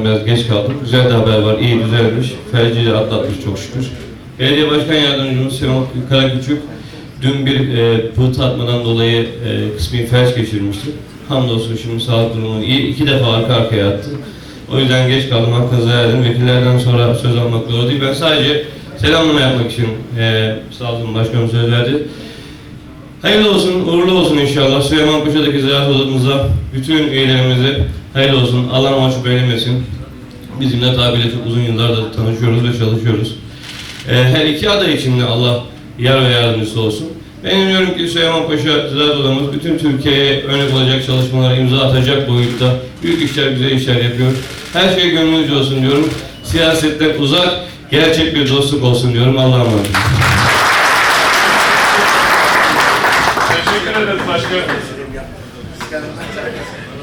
Biraz geç kaldık. Güzel de haber var. İyi düzelmiş. Felci de atlatmış çok şükür. Belediye Başkan Yardımcımız Süleyman Karaküçük dün bir e, pıhtı atmadan dolayı e, kısmi felç geçirmişti. Hamdolsun şimdi sağlık durumu iyi. İki defa arka arkaya attı. O yüzden geç kaldım. Hakkınızı verdim. Vekillerden sonra söz almak doğru değil. Ben sadece selamlama yapmak için e, sağ olsun başkanım söz verdi. Hayırlı olsun, uğurlu olsun inşallah. Süleymanpaşa'daki ziraat odamıza, bütün üyelerimize hayırlı olsun. Allah mahcup eylemesin. Bizimle tabiriyle çok uzun yıllardır tanışıyoruz ve çalışıyoruz. Ee, her iki aday için de Allah yar ve yardımcısı olsun. Ben inanıyorum ki Süleymanpaşa Ziraat Odamız bütün Türkiye'ye örnek olacak çalışmalara imza atacak boyutta büyük işler, güzel işler yapıyor. Her şey gönlünüzce olsun diyorum. Siyasetten uzak, gerçek bir dostluk olsun diyorum. Allah'a emanet olun. Teşekkür ederiz başkanım.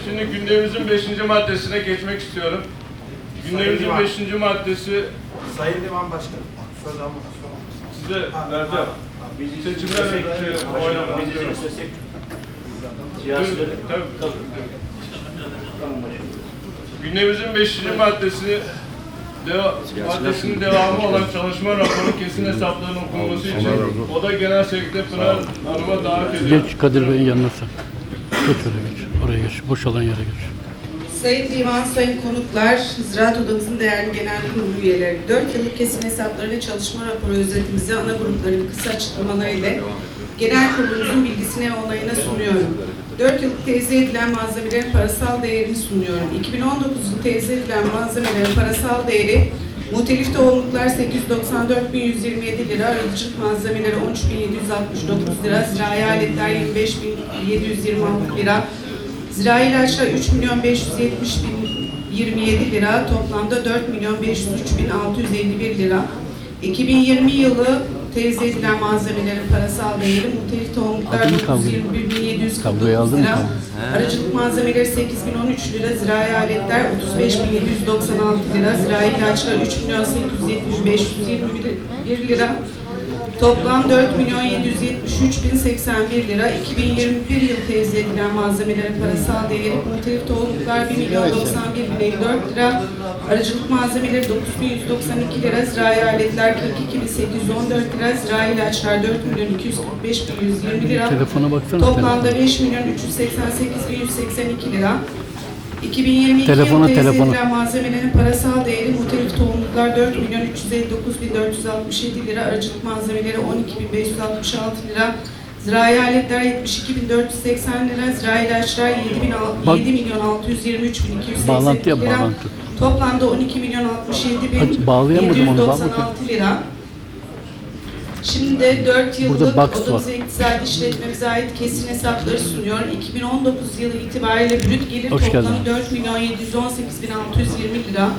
Şimdi gündemimizin 5. maddesine geçmek istiyorum. Gündemimizin 5. maddesi Sayın Divan Başkanım. Söz almak size verdim. Seçimler. Gündemimizin 5. maddesi maddesinin devamı olan çalışma raporu kesin hesapların okunması için o da Genel Sekreter Pınar Hanım'a davet ediyorum. Geç Kadir Bey'in yanına sen. Geç oraya geç. Oraya geç. Boş olan yere geç. Sayın Divan, Sayın Konuklar, Ziraat Odamızın değerli genel kurulu üyeleri, 4 yıllık kesin hesapları ve çalışma raporu özetimizi ana grupların kısa açıklamalarıyla genel kurulumuzun bilgisine ve onayına sunuyorum. 4 yıllık tevzi edilen malzemelerin parasal değerini sunuyorum. 2019 yılı tevzi edilen malzemelerin parasal değeri Muhtelif tohumluklar 894.127 lira, arıcılık malzemeleri 13.769 lira, zirai aletler 25.726 lira, Zirai ilaçlar 3 milyon 570 bin 27 lira, toplamda 4 milyon 503 bin 651 lira. 2020 yılı tevzi edilen malzemelerin parasal değeri muhtelif tohumluklar Aldın mı kavgayı? 921 bin 749 Kavgayı aldın mı lira. kavgayı? Aracılık malzemeleri 8013 lira, zirai aletler 35 bin 796 lira, zirai ilaçlar 3 milyon 870 521 lira. Toplam 4 milyon 773 bin 81 lira. 2021 yıl tevzi edilen malzemelerin parasal değeri muhtelif tohumluklar 1 milyon 91 bin 54 lira. Aracılık malzemeleri 9192 lira. Zirai aletler 42 bin 814 lira. Zirai ilaçlar 4 milyon 245 bin 120 lira. Telefona baksana. Toplamda 5 milyon 388 bin 182 lira. 2022 Telefona, yılı telefona. edilen malzemelerin parasal değeri muhtelif tohumluklar 4 milyon 359 bin 467 lira, aracılık malzemeleri 12 bin 566 lira, zirai aletler 72 bin 480 lira, zirai ilaçlar 7, bin, Bak- 7 milyon 623 bin 282 Bağlantı yap, lira. bağlantı. Toplamda 12 milyon 67 bin Hadi bağlayamadım onu, bak 796 lira. Şimdi de 4 yıllık Burada box var. odamıza iktisadi işletmemize ait kesin hesapları sunuyor. 2019 yılı itibariyle brüt gelir Hoş toplamı geldin. 4 milyon 718 bin 620 lira.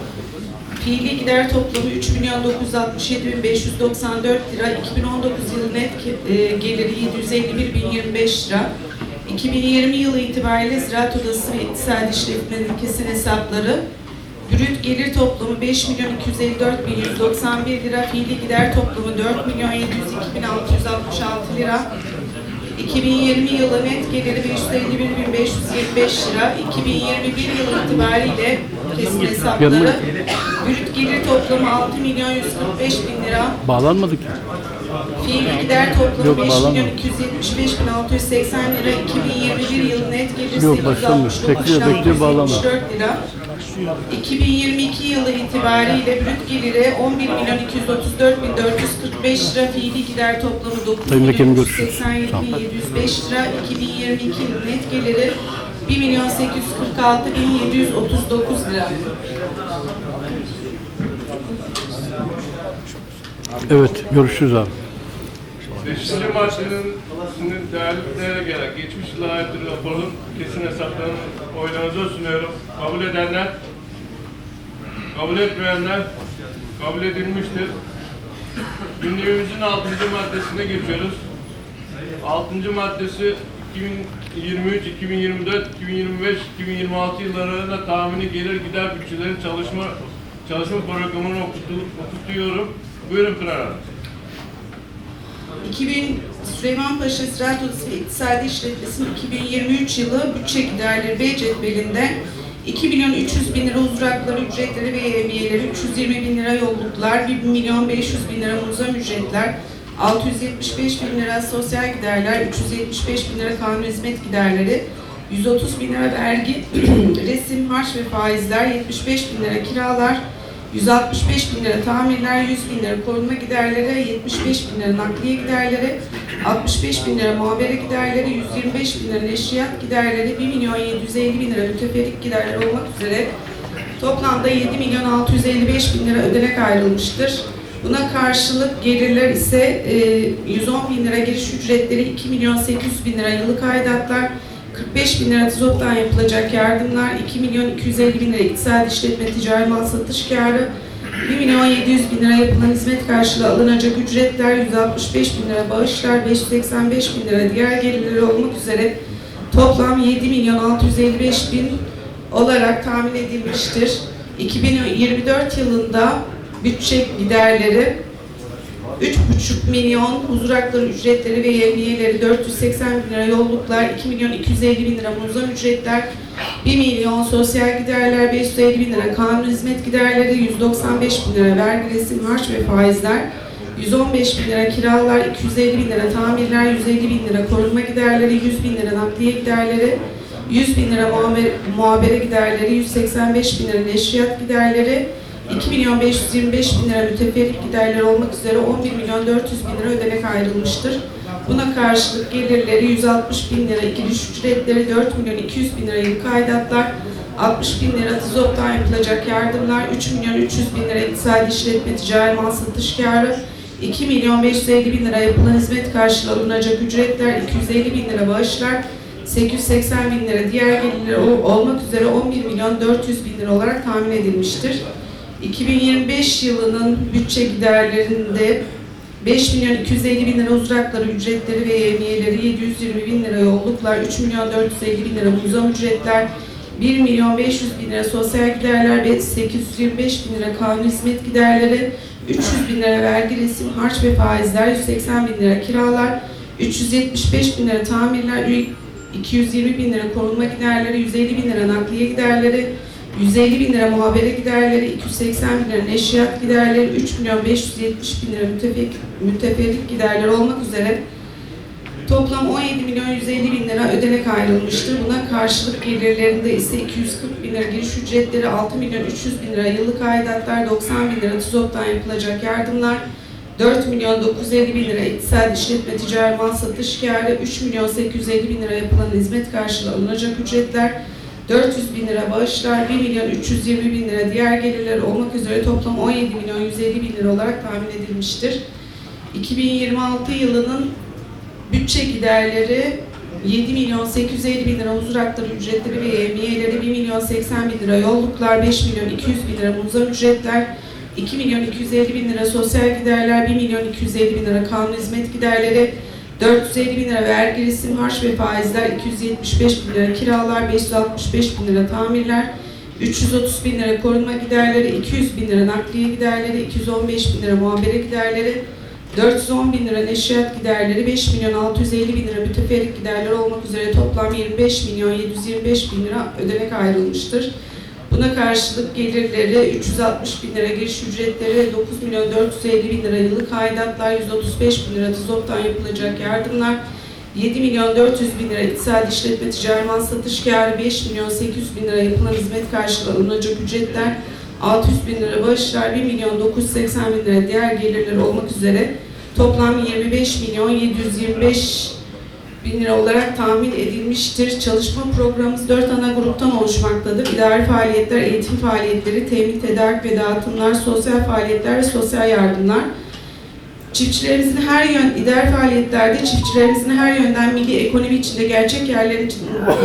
Fiili gider toplamı 3 milyon 967 bin 594 lira. 2019 yılı net e, geliri 751 bin 25 lira. 2020 yılı itibariyle Ziraat Odası ve İktisadi İşletmenin kesin hesapları Brüt gelir toplamı 5 milyon 254 bin 191 lira, fiili gider toplamı 4 milyon 702 bin 666 lira. 2020 yılı net geliri 551 bin 525 lira. 2021 yılı itibariyle kesin hesapları brüt gelir toplamı 6 milyon 145 bin lira. Bağlanmadı ki. Fiili gider toplamı Yok, 5 bağlanmadı. milyon 275 bin 680 lira. 2021 yılı net gelir Yok, başlamıyor. 869 Bekliyor, bekliyor, bağlanmadı. 674 lira. 2022 yılı itibariyle brüt geliri 11 milyon 234 bin 445 lira, fiili gider toplamı 9 Sayın milyon Vekilim, görüşürüz. 387 Tamam. bin 705 lira, 2022 yılı net geliri 1 milyon 846 bin 739 lira. Evet. Görüşürüz abi. Beşinci maddenin değerli gerek geçmiş ait raporun kesin hesaplarını oylarınıza sunuyorum. Kabul edenler, kabul etmeyenler kabul edilmiştir. Gündemimizin altıncı maddesine geçiyoruz. Altıncı maddesi 2023, 2024, 2025, 2026 yıllarına tahmini gelir gider bütçelerin çalışma çalışma programını okutu, okutuyorum. Buyurun Pınar Hanım. 2000 Süleymanpaşa Ziraat Odası İktisadi İşletmesi'nin 2023 yılı bütçe giderleri B cetvelinden 2 milyon 300 bin lira huzur hakları ücretleri ve yevmiyeleri, 320 bin lira yolluklar, 1 milyon 500 bin lira muzam ücretler, 675 bin lira sosyal giderler, 375 bin lira kanun hizmet giderleri, 130 bin lira vergi, resim, harç ve faizler, 75 bin lira kiralar, 165 bin lira tamirler, 100 bin lira koruma giderleri, 75 bin lira nakliye giderleri, 65 bin lira muhabere giderleri, 125 bin lira neşriyat giderleri, 1 milyon 750 bin lira müteferrik giderleri olmak üzere toplamda 7 milyon 655 bin lira ödenek ayrılmıştır. Buna karşılık gelirler ise e, 110 bin lira giriş ücretleri, 2 milyon 800 bin lira yıllık aidatlar, 45 bin lira TİZOP'tan yapılacak yardımlar, 2 milyon 250 bin lira iktisadi işletme ticari mal satış karı, 1 milyon 700 bin lira yapılan hizmet karşılığı alınacak ücretler, 165 bin lira bağışlar, 585 bin lira diğer gelirleri olmak üzere toplam 7 milyon 655 bin olarak tahmin edilmiştir. 2024 yılında bütçe giderleri 3,5 milyon huzur hakları ücretleri ve yevmiyeleri 480 bin lira yolluklar, 2 milyon 250 bin lira muzam ücretler, 1 milyon sosyal giderler, 550 bin lira kanun hizmet giderleri, 195 bin lira vergi resim harç ve faizler, 115 bin lira kiralar, 250 bin lira tamirler, 150 bin lira korunma giderleri, 100 bin lira nakliye giderleri, 100 bin lira muhabere, muhabere giderleri, 185 bin lira neşriyat giderleri, 2 milyon 525 bin lira müteferrik giderleri olmak üzere 11 milyon 400 bin lira ödenek ayrılmıştır. Buna karşılık gelirleri 160 bin lira giriş ücretleri, 4 milyon 200 bin lira yıllık aidatlar, 60 bin lira TİZOP'tan yapılacak yardımlar, 3 milyon 300 bin lira iktisadi işletme ticari mal satış karı, 2 milyon 550 bin lira yapılan hizmet karşılığı alınacak ücretler, 250 bin lira bağışlar, 880 bin lira diğer gelirler ol- olmak üzere 11 milyon 400 bin lira olarak tahmin edilmiştir. 2025 yılının bütçe giderlerinde 5 milyon 250 bin lira huzur hakları ücretleri ve yevmiyeleri, 720 bin lira yolluklar, 3 milyon 450 bin lira muzam ücretler, 1 milyon 500 bin lira sosyal giderler ve 825 bin lira kanun hizmet giderleri, 300 bin lira vergi resim, harç ve faizler, 180 bin lira kiralar, 375 bin lira tamirler, 220 bin lira korunma giderleri, 150 bin lira nakliye giderleri, 150 bin lira muhabere giderleri, 280 bin lira neşriyat giderleri, 3 milyon 570 bin lira mütefek, müteferrik giderleri olmak üzere toplam 17 milyon 150 bin lira ödenek ayrılmıştır. Buna karşılık gelirlerinde ise 240 bin lira giriş ücretleri, 6 milyon 300 bin lira yıllık aidatlar, 90 bin lira TÜZOP'tan yapılacak yardımlar, 4 milyon 950 bin lira iktisadi işletme ticari mal satış karı, 3 milyon 850 bin lira yapılan hizmet karşılığı alınacak ücretler, 400 bin lira bağışlar, 1 milyon 320 bin lira diğer gelirler olmak üzere toplam 17 milyon 150 bin lira olarak tahmin edilmiştir. 2026 yılının bütçe giderleri 7 milyon 850 bin lira huzur hakları ücretleri ve yevmiyeleri 1 milyon 80 bin lira yolluklar, 5 milyon 200 bin lira muzam ücretler, 2 milyon 250 bin lira sosyal giderler, 1 milyon 250 bin lira kanun hizmet giderleri, 450 bin lira vergi resim, harç ve faizler, 275 bin lira kiralar, 565 bin lira tamirler, 330 bin lira korunma giderleri, 200 bin lira nakliye giderleri, 215 bin lira muhabere giderleri, 410 bin lira neşriyat giderleri, 5 milyon 650 bin lira müteferrik giderleri olmak üzere toplam 25 milyon 725 bin lira ödenek ayrılmıştır. Buna karşılık gelirleri 360 bin lira giriş ücretleri, 9 milyon 450 bin lira yıllık aidatlar, 135 bin lira TİZOP'tan yapılacak yardımlar, 7 milyon 400 bin lira iktisadi işletme ticari satış karı, 5 milyon 800 bin lira yapılan hizmet karşılığı alınacak ücretler, 600 bin lira bağışlar, 1 milyon 980 bin lira diğer gelirler olmak üzere toplam 25 milyon 725 bin lira olarak tahmin edilmiştir. Çalışma programımız 4 ana gruptan oluşmaktadır. İdari faaliyetler, eğitim faaliyetleri, temin, tedarik ve dağıtımlar, sosyal faaliyetler ve sosyal yardımlar. Çiftçilerimizin her yön, idari faaliyetlerde çiftçilerimizin her yönden milli ekonomi içinde gerçek yerlerin,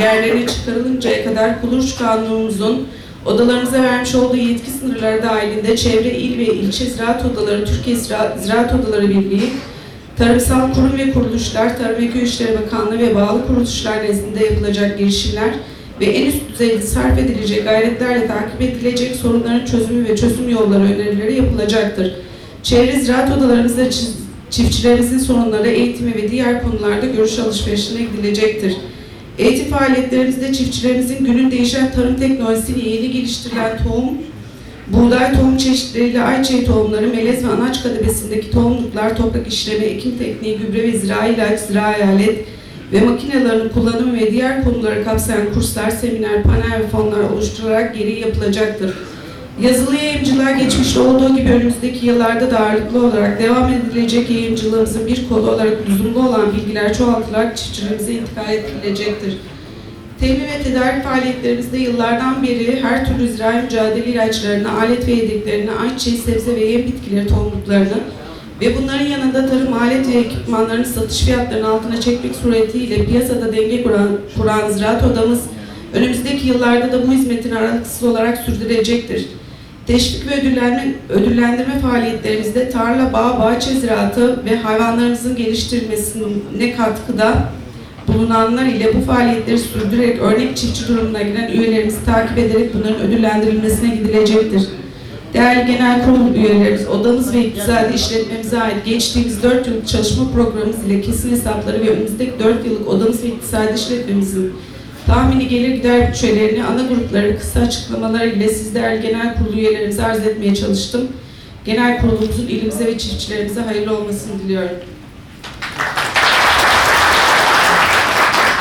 yerlerine çıkarılıncaya kadar Kuluçka Kanunumuzun odalarımıza vermiş olduğu yetki sınırları dahilinde çevre il ve ilçe ziraat odaları, Türkiye Zira- Ziraat Odaları Birliği, tarımsal kurum ve kuruluşlar, Tarım ve Köy İşleri Bakanlığı ve bağlı kuruluşlar nezdinde yapılacak girişimler ve en üst düzeyde sarf edilecek gayretlerle takip edilecek sorunların çözümü ve çözüm yolları önerileri yapılacaktır. Çevre ziraat odalarımızda çiftçilerimizin sorunları, eğitimi ve diğer konularda görüş alışverişine gidilecektir. Eğitim faaliyetlerimizde çiftçilerimizin günün değişen tarım teknolojisiyle yeni geliştirilen tohum, buğday tohum çeşitleriyle ayçiçeği tohumları, melez ve anaç kademesindeki tohumluklar, toprak işleme, ekim tekniği, gübre ve zirai ilaç, zirai alet ve makinelerin kullanımı ve diğer konuları kapsayan kurslar, seminer, panel ve fonlar oluşturarak geri yapılacaktır. Yazılı yayımcılığa geçmişte olduğu gibi önümüzdeki yıllarda da ağırlıklı olarak devam edilecek yayımcılığımızın bir kolu olarak lüzumlu olan bilgiler çoğaltılarak çiftçilerimize intikal edilecektir. Temin ve tedarik faaliyetlerimizde yıllardan beri her türlü zirai mücadele ilaçlarını, alet ve yedeklerini, ayçiçeği, sebze ve yem bitkileri tohumluklarını ve bunların yanında tarım alet ve ekipmanlarının satış fiyatlarının altına çekmek suretiyle piyasada denge kuran, kuran ziraat odamız önümüzdeki yıllarda da bu hizmetin aralıksız olarak sürdürecektir. Teşvik ve ödüllenme, ödüllendirme faaliyetlerimizde tarla, bağ, bahçe ziraatı ve hayvanlarımızın geliştirilmesine katkıda bulunanlar ile bu faaliyetleri sürdürerek örnek çiftçi durumuna giren üyelerimizi takip ederek bunların ödüllendirilmesine gidilecektir. Değerli genel kurul üyelerimiz, odamız ve iktisadi işletmemize ait geçtiğimiz 4 yıllık çalışma programımız ile kesin hesapları ve önümüzdeki 4 yıllık odamız ve iktisadi işletmemizin tahmini gelir gider bütçelerini ana grupları kısa açıklamalar ile siz değerli genel kurul üyelerimize arz etmeye çalıştım. Genel kurulumuzun ilimize ve çiftçilerimize hayırlı olmasını diliyorum.